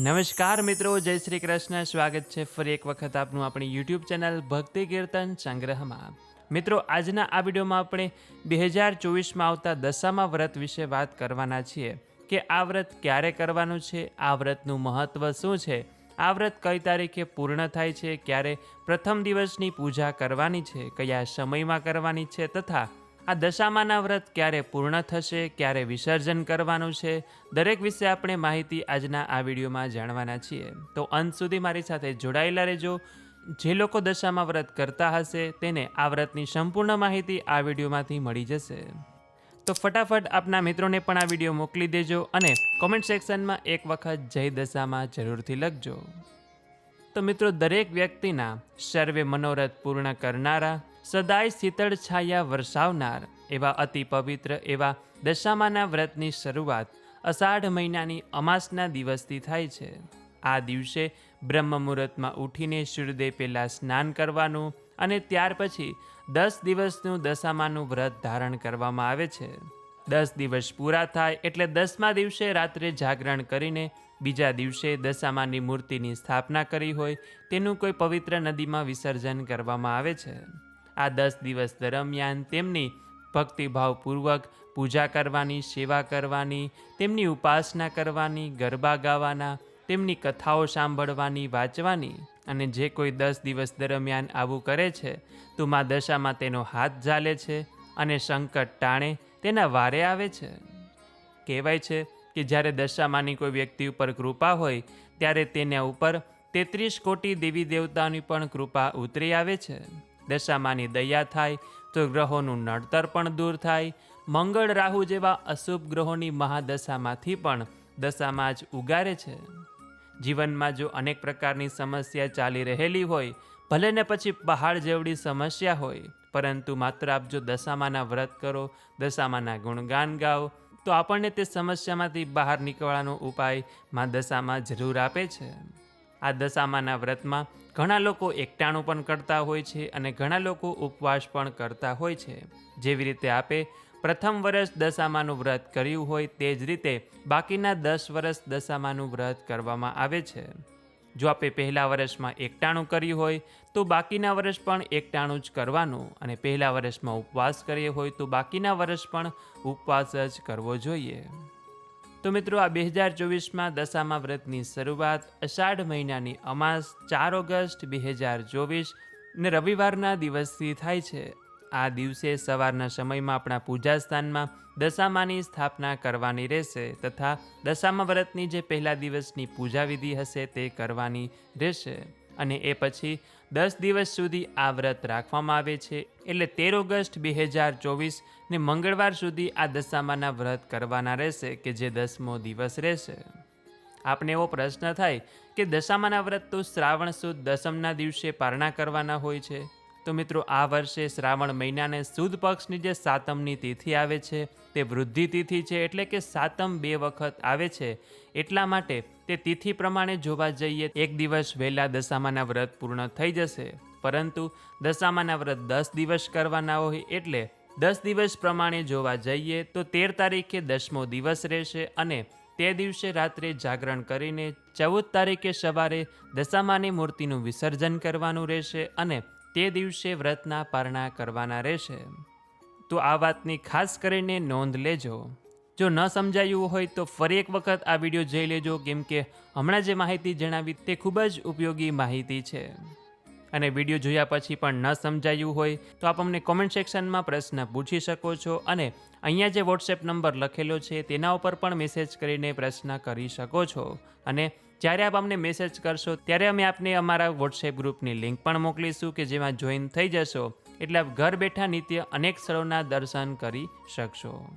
નમસ્કાર મિત્રો, જય શ્રી કૃષ્ણ. સ્વાગત છે ફરી એક વખત આપનું આપણી યુટ્યુબ ચેનલ ભક્તિ કીર્તન સંગ્રહમાં. મિત્રો, આજના આ વિડીયોમાં આપણે બે હજાર ચોવીસમાં આવતા દશામા વ્રત વિશે વાત કરવાના છીએ કે આ વ્રત ક્યારે કરવાનું છે, આ વ્રતનું મહત્ત્વ શું છે, આ વ્રત કઈ તારીખે પૂર્ણ થાય છે, ક્યારે પ્રથમ દિવસની પૂજા કરવાની છે, કયા સમયમાં કરવાની છે તથા આ દશામાના વ્રત ક્યારે પૂર્ણ થશે, ક્યારે વિસર્જન કરવાનું છે, દરેક વિશે આપણે માહિતી આજના આ વિડીયોમાં જાણવાના છીએ. તો અંત સુધી મારી સાથે જોડાયેલા રહેજો. જે લોકો દશામાં વ્રત કરતા હશે, તેને આ વ્રતની સંપૂર્ણ માહિતી આ વિડીયોમાંથી મળી જશે. તો ફટાફટ આપના મિત્રોને પણ આ વીડિયો મોકલી દેજો અને કોમેન્ટ સેક્શનમાં એક વખત જય દશામાં જરૂરથી લખજો. તો મિત્રો, દરેક વ્યક્તિના સર્વે મનોરથ પૂર્ણ કરનારા સદાય શીતળ છાયા વરસાવનાર, એવા અતિ પવિત્ર એવા દશામાના વ્રતની શરૂઆત અષાઢ મહિનાની અમાસના દિવસથી થાય છે. આ દિવસે બ્રહ્મ મુહૂર્તમાં ઉઠીને સૂર્યદેવ પહેલાં સ્નાન કરવાનું અને ત્યાર પછી દસ દિવસનું દશામાનું વ્રત ધારણ કરવામાં આવે છે. દસ દિવસ પૂરા થાય એટલે દસમા દિવસે રાત્રે જાગરણ કરીને બીજા દિવસે દશામાની મૂર્તિની સ્થાપના કરી હોય તેનું કોઈ પવિત્ર નદીમાં વિસર્જન કરવામાં આવે છે. આ દસ દિવસ દરમિયાન તેમની ભક્તિભાવપૂર્વક પૂજા કરવાની, સેવા કરવાની, તેમની ઉપાસના કરવાની, ગરબા ગાવાના, તેમની કથાઓ સાંભળવાની, વાંચવાની અને જે કોઈ દસ દિવસ દરમિયાન આવું કરે છે, તો મા દશામાં તેનો હાથ ઝાલે છે અને સંકટ ટાણે તેના વારે આવે છે. કહેવાય છે કે જ્યારે દશામાની કોઈ વ્યક્તિ ઉપર કૃપા હોય, ત્યારે તેના ઉપર તેત્રીસ કોટી દેવી દેવતાની પણ કૃપા ઉતરી આવે છે. દશામાની દયા થાય તો ગ્રહોનું નડતર પણ દૂર થાય. મંગળ રાહુ જેવા અશુભ ગ્રહોની મહાદશામાંથી પણ દશામાં જ ઉગારે છે. જીવનમાં જો અનેક પ્રકારની સમસ્યા ચાલી રહેલી હોય ભલે ને પછી પહાડ જેવડી સમસ્યા હોય, પરંતુ માત્ર આપ જો દશામાના વ્રત કરો, દશામાના ગુણગાન ગાઓ, તો આપણને તે સમસ્યામાંથી બહાર નીકળવાનો ઉપાય મા દશામાં જરૂર આપે છે. આ દશામાના વ્રતમાં ઘણા લોકો એકટાણું પણ કરતા હોય છે અને ઘણા લોકો ઉપવાસ પણ કરતા હોય છે. જેવી રીતે આપે પ્રથમ વર્ષ દશામાનું વ્રત કર્યું હોય તે જ રીતે બાકીના દસ વર્ષ દશામાનું વ્રત કરવામાં આવે છે. જો આપે પહેલા વર્ષમાં એકટાણું કર્યું હોય, તો બાકીના વર્ષ પણ એકટાણું જ કરવાનું અને પહેલા વર્ષમાં ઉપવાસ કર્યો હોય તો બાકીના વર્ષ પણ ઉપવાસ જ કરવો જોઈએ. તો મિત્રો, આ બે હજાર ચોવીસમાં દશામા વ્રતની શરૂઆત, અષાઢ મહિનાની અમાસ, ચાર ઓગસ્ટ બે હજાર ચોવીસ ને રવિવારના દિવસથી થાય છે. આ દિવસે સવારના સમયમાં આપણા પૂજા સ્થાનમાં દશામાની સ્થાપના કરવાની રહેશે તથા દશામા વ્રતની જે પહેલા દિવસની પૂજા વિધિ હશે તે કરવાની રહેશે. અને એ પછી દસ દિવસ સુધી આ વ્રત રાખવામાં આવે છે. એટલે તેર ઓગસ્ટ બે હજાર ચોવીસને મંગળવાર સુધી આ દશામાના વ્રત કરવાના રહેશે, કે જે દસમો દિવસ રહેશે. આપને એવો પ્રશ્ન થાય કે દશામાના વ્રત તો શ્રાવણ સુદ દસમના દિવસે પારણા કરવાના હોય છે. તો મિત્રો, આ વર્ષે શ્રાવણ મહિનાને સુદ પક્ષની જે સાતમની તિથિ આવે છે, તે વૃદ્ધિ તિથિ છે, એટલે કે સાતમ બે વખત આવે છે. એટલા માટે તે તિથિ પ્રમાણે જોવા જઈએ, એક દિવસ વહેલા દશામાના વ્રત પૂર્ણ થઈ જશે. પરંતુ દશામાના વ્રત દસ દિવસ કરવાના હોય એટલે દસ દિવસ પ્રમાણે જોવા જઈએ તો તેર તારીખે દસમો દિવસ રહેશે અને તે દિવસે રાત્રે જાગરણ કરીને ચૌદ તારીખે સવારે દશામાની મૂર્તિનું વિસર્જન કરવાનું રહેશે અને તે દિવસે વ્રતના પારણા કરવાના રહેશે. તો આ વાતની ખાસ કરીને નોંધ લેજો. જો ન સમજાયું હોય તો ફરી એક વખત આ વીડિયો જોઈ લેજો, કેમ કે હમણાં જે માહિતી જણાવી તે ખૂબ જ ઉપયોગી માહિતી છે. અને વીડિયો જોયા પછી પણ ન સમજાયું હોય તો આપ અમને કોમેન્ટ સેક્શનમાં પ્રશ્ન પૂછી શકો છો અને અહીંયા જે વોટ્સએપ નંબર લખેલો છે તેના ઉપર પણ મેસેજ કરીને પ્રશ્ન કરી શકો છો. અને જ્યારે આપ અમને મેસેજ કરશો ત્યારે અમે આપને અમારા વોટ્સએપ ગ્રુપની લિંક પણ મોકલીશું કે જેમાં જોઈન થઈ જશો. એટલે આપ ઘર બેઠા નિત્ય અનેક સ્થળોના દર્શન કરી શકશો.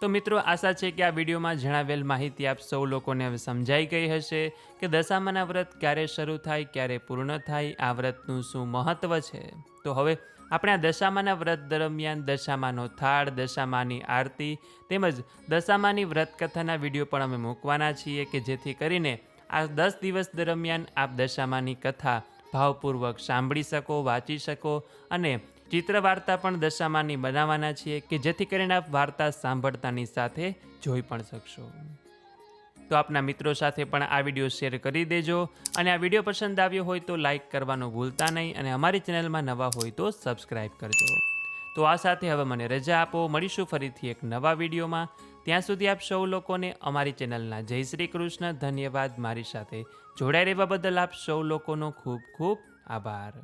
તો મિત્રો, આશા છે કે આ વિડીયોમાં જણાવેલ માહિતી આપ સૌ લોકોને હવે સમજાઈ ગઈ હશે કે દશામાના વ્રત ક્યારે શરૂ થાય, ક્યારે પૂર્ણ થાય, આ વ્રતનું શું મહત્ત્વ છે? તો હવે આપણે આ દશામાના વ્રત દરમિયાન દશામાનો થાળ, દશામાની આરતી તેમજ દશામાની વ્રત કથાના વીડિયો પણ અમે મૂકવાના છીએ કે જેથી કરીને આ દસ દિવસ દરમિયાન આપ દશામાની કથા ભાવપૂર્વક સાંભળી શકો, વાંચી શકો અને ચિત્ર વાર્તા પણ દશામાની બનાવવાના છીએ કે જેથી કરીને આપ વાર્તા સાંભળતાની સાથે જોઈ પણ શકશો. તો આપના મિત્રો સાથે પણ આ વીડિયો શેર કરી દેજો અને આ વીડિયો પસંદ આવ્યો હોય તો લાઇક કરવાનું ભૂલતા નહીં અને અમારી ચેનલમાં નવા હોય તો સબસ્ક્રાઈબ કરજો. તો આ સાથે હવે મને રજા આપો. મળીશું ફરીથી એક નવા વિડીયોમાં. ત્યાં સુધી આપ સૌ લોકોને અમારી ચેનલના જય શ્રી કૃષ્ણ. ધન્યવાદ. મારી સાથે જોડાઈ રહેવા બદલ આપ સૌ લોકોનો ખૂબ ખૂબ આભાર.